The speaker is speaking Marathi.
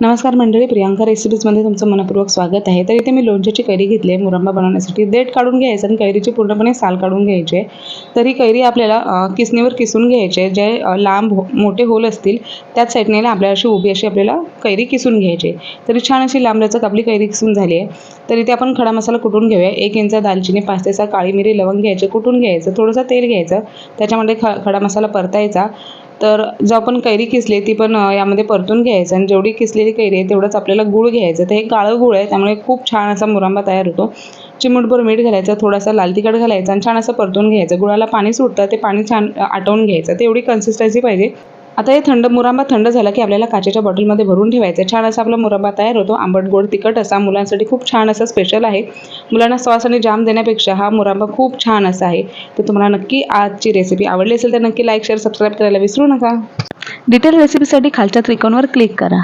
नमस्कार मंडळी प्रियांका रेसिपीजमध्ये तुमचं मनपूर्वक स्वागत आहे. तर इथे मी लोणच्याची कैरी घेतली आहे मुरंबा बनवण्यासाठी. देठ काढून घ्यायचं आणि कैरीची पूर्णपणे साल काढून घ्यायची आहे. तर ही कैरी आपल्याला किसणीवर किसून घ्यायची आहे. जे लांब हो- मोठे होल असतील त्याच साईडने आपल्या आपल्याला अशी उभी अशी आपल्याला कैरी किसून घ्यायची आहे. तरी छान अशी लांब लचक आपली कैरी किसून झाली आहे. तर इथे आपण खडा मसाला कुटून घेऊया. एक इंच दालचिनी पाच ते सहा काळी मिरी लवंग घ्यायचे कुटून घ्यायचं थोडंसं तेल घ्यायचं. त्याच्यामध्ये ख खडा मसाला परतायचा. तर जो आपण कैरी किसली ती पण यामध्ये परतून घ्यायचं आणि जेवढी किसलेली कैरी आहे तेवढंच आपल्याला गूळ घ्यायचं. तर हे काळं गूळ आहे त्यामुळे खूप छान असा मुरांबा तयार होतो. चिमूटभर मीठ घालायचं थोडासा लाल तिखट घालायचं आणि छान असं परतून घ्यायचं. गुळाला पाणी सुटतं ते पाणी छान आटवून घ्यायचं. तेवढी कन्सिस्टन्सी पाहिजे. आता हे थंड मुरांबा थंड झाला की आपल्याला काचेच्या बॉटलमध्ये भरून ठेवायचं. छान असा आपला मुरांबा तयार होतो. आंबट गोड तिखट असा मुलांसाठी खूप छान असा स्पेशल आहे. मुलांना सॉस आणि जाम देण्यापेक्षा हा मुरांबा खूप छान असा आहे. तर तुम्हाला नक्की आजची रेसिपी आवडली असेल तर नक्की लाईक शेअर सबस्क्राईब करायला विसरू नका. डिटेल रेसिपीसाठी खालच्या त्रिकोणवर क्लिक करा.